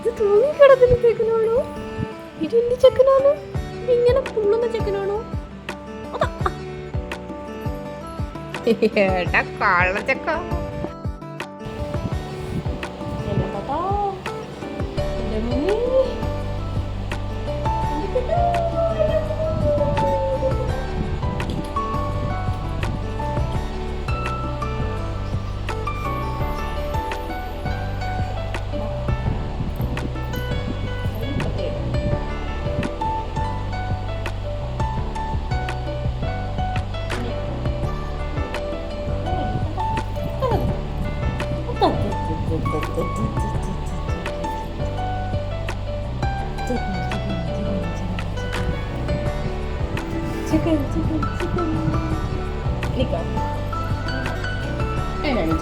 ഇത് തൂങ്ങിക്കിടക്കുന്ന ചെക്കനാണോ ഇത് എന്ത് ചെക്കനാണ്? ഇങ്ങനെ തുള്ളുന്ന ചെക്കനാണോ. ഏട്ടാ കള്ളച്ചക്ക എന്റെ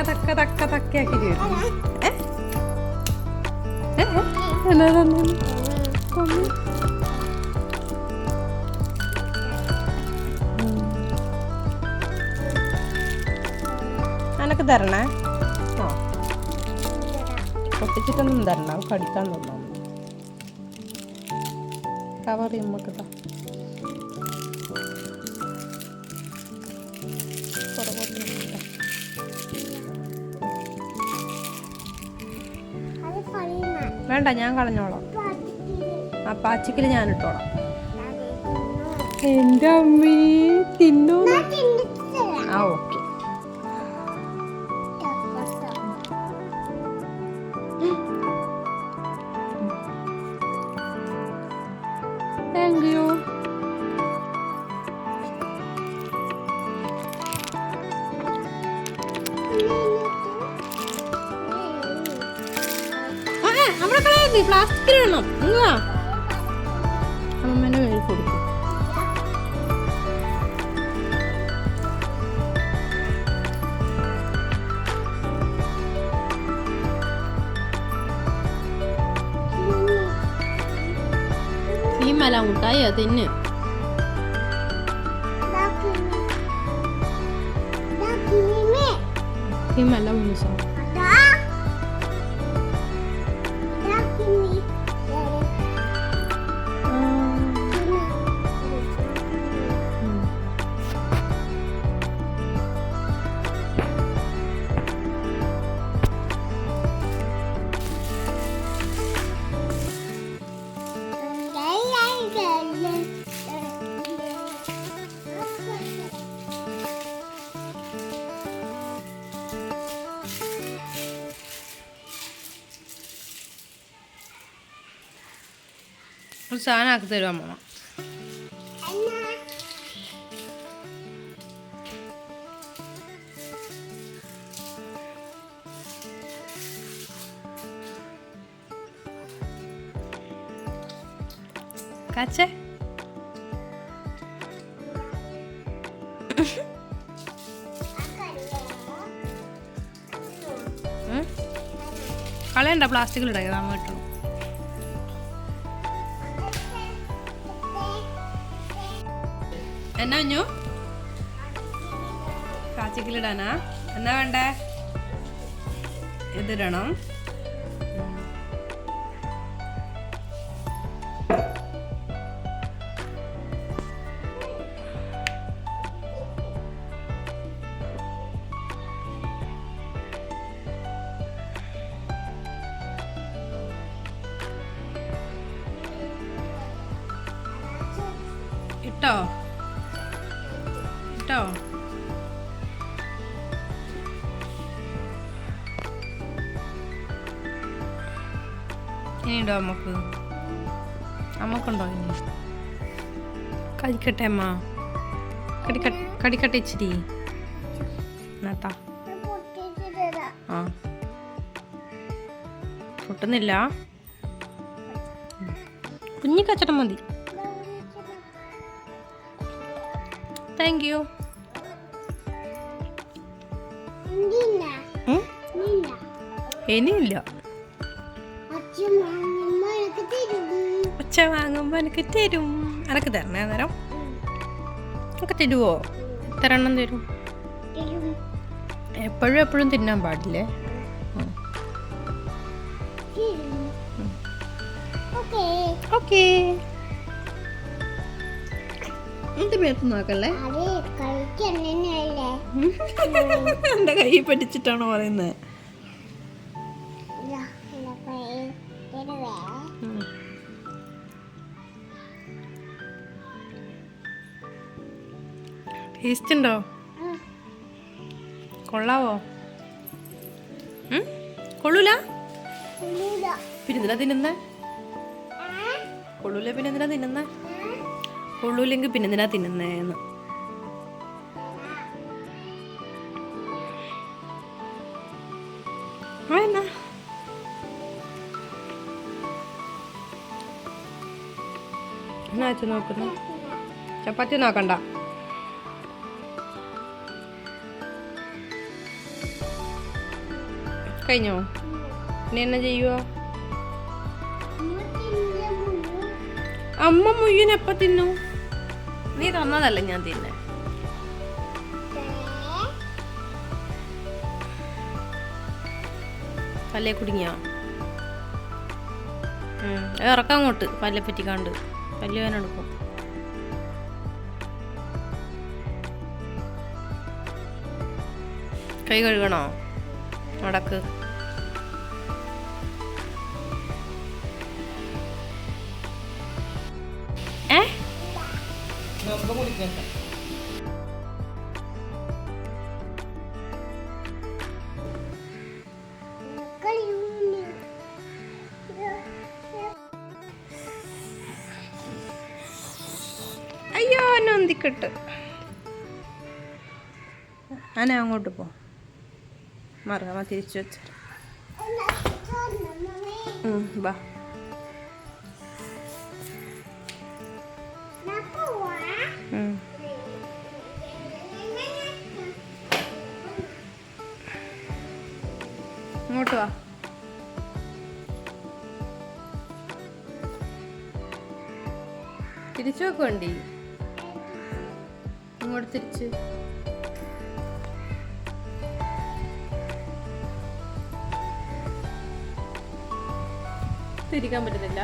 തക്ക തക്ക തക്കയാക്കി വരും അനക്ക് തരണേ? ആ. പൊട്ടിച്ചിട്ടൊന്നും തരണ. അവ കടിക്കാൻ തന്നു? കവർ നമുക്ക് പുറകോട്ട് വേണ്ട ഞാൻ കളഞ്ഞോളാം. ആ പാച്ചിക്കൽ ഞാൻ ഇട്ടോളാം. എന്റെ അമ്മേ തിന്നോ? നമ്മുടെ കളയാ പ്ലാസ്റ്റിക്കിൽ ഇടണം അമ്മേനെ മേൽ കൊടുക്കും. ഈ മല മുട്ടായി അതിന് ഈ മല മുനിസോ ഒരു സാധനം ആക്കി തരും അമ്മ? കാച്ചേ? കളയണ്ട പ്ലാസ്റ്റിക്കിൽ ഇടരുത് അമ്മ ഇട്ടു എന്നാ കുഞ്ഞു? കാച്ചിക്കലിടാനാ. എന്നാ വേണ്ടേ? ഇതിടണം. ഇട്ടോ ഇനിയുണ്ടോ അമ്മയ്ക്ക്? അമ്മക്കുണ്ടോ ഇനി? കഴിക്കട്ടെ അമ്മ. കടിക്ക കടിക്കട്ടെ ഇച്ചിരി എന്നാത്താ ആ. പൊട്ടുന്നില്ല? കുഞ്ഞി മതി. താങ്ക് യു ഇനിയില്ല. ഒച്ച വാങ്ങുമ്പോൾ എനിക്ക് തരും. അനക്ക് തരണേ അന്നേരം? എനിക്ക് തരുമോ എത്ര എണ്ണം തരും. എപ്പോഴും എപ്പോഴും തിന്നാൻ പാടില്ലേ? ഓക്കേ എന്റെ മേത്ത് നോക്കല്ലേ? എന്റെ കൈ പഠിച്ചിട്ടാണോ പറയുന്നത് ടേസ്റ്റ് ഉണ്ടോ? കൊള്ളാവോ? കൊള്ളൂല? പിന്നെന്തിനാ തിന്നുന്നേ? കൊള്ളൂല പിന്നെന്തിനാ തിന്നുന്നേ? കൊള്ളൂലെങ്കിൽ പിന്നെ എന്തിനാ തിന്നുന്നേന്ന്? വേണ്ട എന്നാ. അച്ഛൻ നോക്കുന്നു? ചപ്പാത്തി നോക്കണ്ട കഴിഞ്ഞോ? ഇനി എന്നാ ചെയ്യുവോ? അമ്മ മുയ്യൻ എപ്പ തിന്നു? നീ തന്നതല്ല ഞാൻ തിന്നെ. പല്ലേ കുടുങ്ങിയോ? ഇറക്കാം അങ്ങോട്ട് പല്ലെ പറ്റിക്കാണ്ട്. പല്ല് വേന എടുക്കും. കൈ കഴുകണോ? നടക്ക് അയ്യോ നൊന്തിക്കെട്ട് അന അങ്ങോട്ട് പോ. മറക്കാമ തിരിച്ചു വെച്ച ബാ ഇങ്ങോട്ട് വാ. തിരിച്ചു വെക്കുവണ്ടി ഇങ്ങോട്ട് തിരിച്ച്. തിരിക്കാൻ പറ്റുന്നില്ല.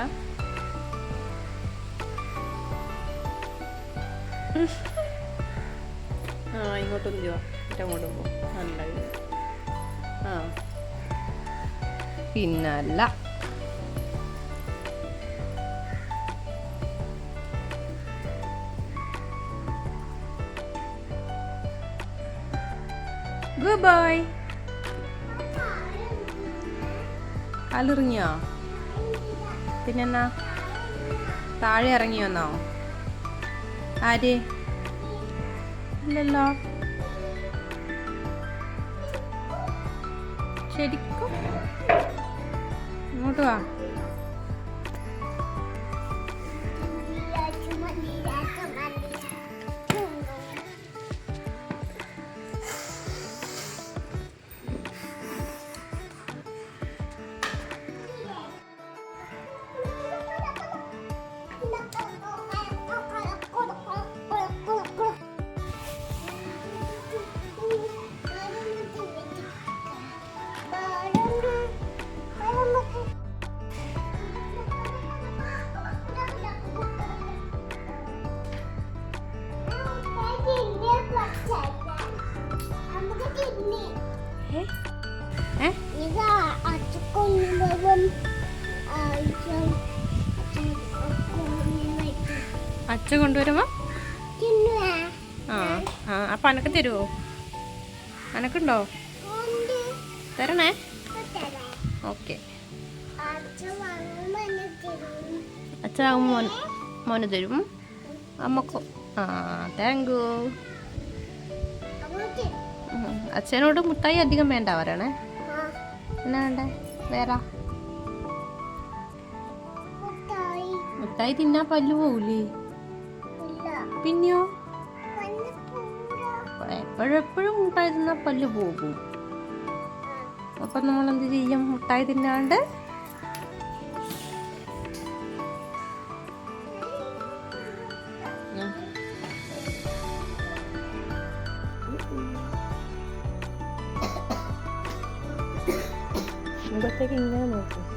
ആ ഇങ്ങോട്ടൊന്നും ചെയ്യുക എന്നിട്ട് അങ്ങോട്ട് പോ. നല്ല ആ. പിന്നല്ല. ഗുഡ് ബൈ കാലിറങ്ങിയോ പിന്നെന്നാ? താഴെ ഇറങ്ങി വന്നോ ആര്? ഇല്ലല്ലോ. ശരിക്കും ഇങ്ങോട്ട് വാ അച്ഛ കൊണ്ടുവരുമോ? ആ ആ അപ്പം അനക്ക് തരുമോ അനക്കുണ്ടോ? കൊണ്ട് തരണേ. തരാം. ഓക്കെ. അച്ഛൻ വാങ്ങുമ്പോൾ എന്നെ തരും. അച്ഛ അച്ഛനാകും മോൻ മോന് തരും. അമ്മക്കോ. ആ താങ്ക് യു അച്ഛനോട് മുട്ടായി അധികം വേണ്ട പറയണേ. എന്നാ വേണ്ടേ? വേറെ? മുട്ടായി. തിന്നാ പല്ലു പോകൂലേ പിന്നെയോ? എപ്പോഴെപ്പോഴും മുട്ടായി തിന്നാൽ പല്ല് പോകും. അപ്പം നമ്മൾ എന്ത് ചെയ്യും? മുട്ടായി തിന്നാണ്ട് ഇങ്ങനെ നോക്കും.